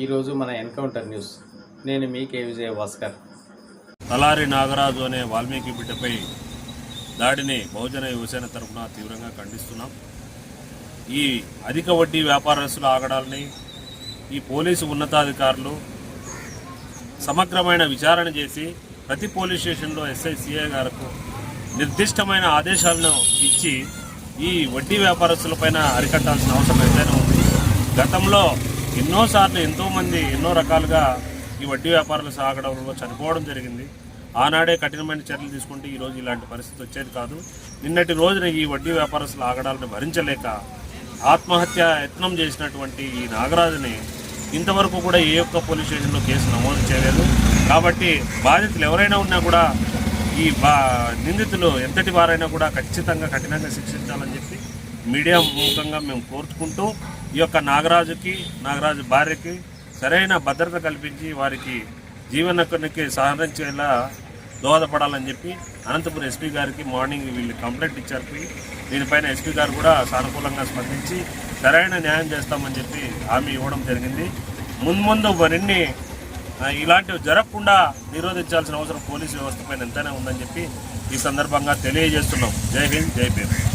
ఈరోజు మన encounter news. నేను మీ కే విజయ భాస్కర్ తలారి నాగరాజు అనే వాల్మీకి బిడ్డపై దాడిని బహుజన యువసేన తరఫున తీవ్రంగా ఖండిస్తున్నాం. ఈ అధిక వడ్డీ వ్యాపారస్తుల ఆగడాలని ఈ పోలీసు ఉన్నతాధికారులు సమగ్రమైన విచారణ చేసి ప్రతి పోలీస్ స్టేషన్లో ఎస్ఐ సిఐ గారికి నిర్దిష్టమైన ఆదేశాలను ఇచ్చి ఈ వడ్డీ వ్యాపారస్తులపైన అరికట్టాల్సిన అవసరం ఎంతైనా ఉంది. గతంలో ఎన్నోసార్లు ఎంతోమంది ఎన్నో రకాలుగా ఈ వడ్డీ వ్యాపారాలు సాగడంలో చనిపోవడం జరిగింది. ఆనాడే కఠినమైన చర్యలు తీసుకుంటే ఈరోజు ఇలాంటి పరిస్థితి వచ్చేది కాదు. నిన్నటి రోజున ఈ వడ్డీ వ్యాపారస్తుల ఆగడాలను భరించలేక ఆత్మహత్య యత్నం చేసినటువంటి ఈ నాగరాజుని ఇంతవరకు కూడా ఏ ఒక్క పోలీస్ స్టేషన్లో కేసు నమోదు చేయలేదు. కాబట్టి బాధితులు ఎవరైనా ఉన్నా కూడా ఈ బా నిందితులు ఎంతటి వారైనా కూడా ఖచ్చితంగా కఠినంగా శిక్షించాలని చెప్పి మీడియా ముఖంగా మేము కోరుచుకుంటూ ఈ యొక్క నాగరాజుకి నాగరాజు భార్యకి సరైన భద్రత కల్పించి వారికి జీవనకునికి సహకరించేలా దోహదపడాలని చెప్పి అనంతపురం ఎస్పీ గారికి మార్నింగ్ వీళ్ళు కంప్లైంట్ ఇచ్చారు. దీనిపైన ఎస్పీ గారు కూడా సానుకూలంగా స్పందించి సరైన న్యాయం చేస్తామని చెప్పి హామీ ఇవ్వడం జరిగింది. ముందు ముందు మరిన్ని ఇలాంటివి జరగకుండా నిరోధించాల్సిన అవసరం పోలీసు వ్యవస్థ పైన ఎంతైనా ఉందని చెప్పి ఈ సందర్భంగా తెలియజేస్తున్నాం. జై హింద్ జై పేరు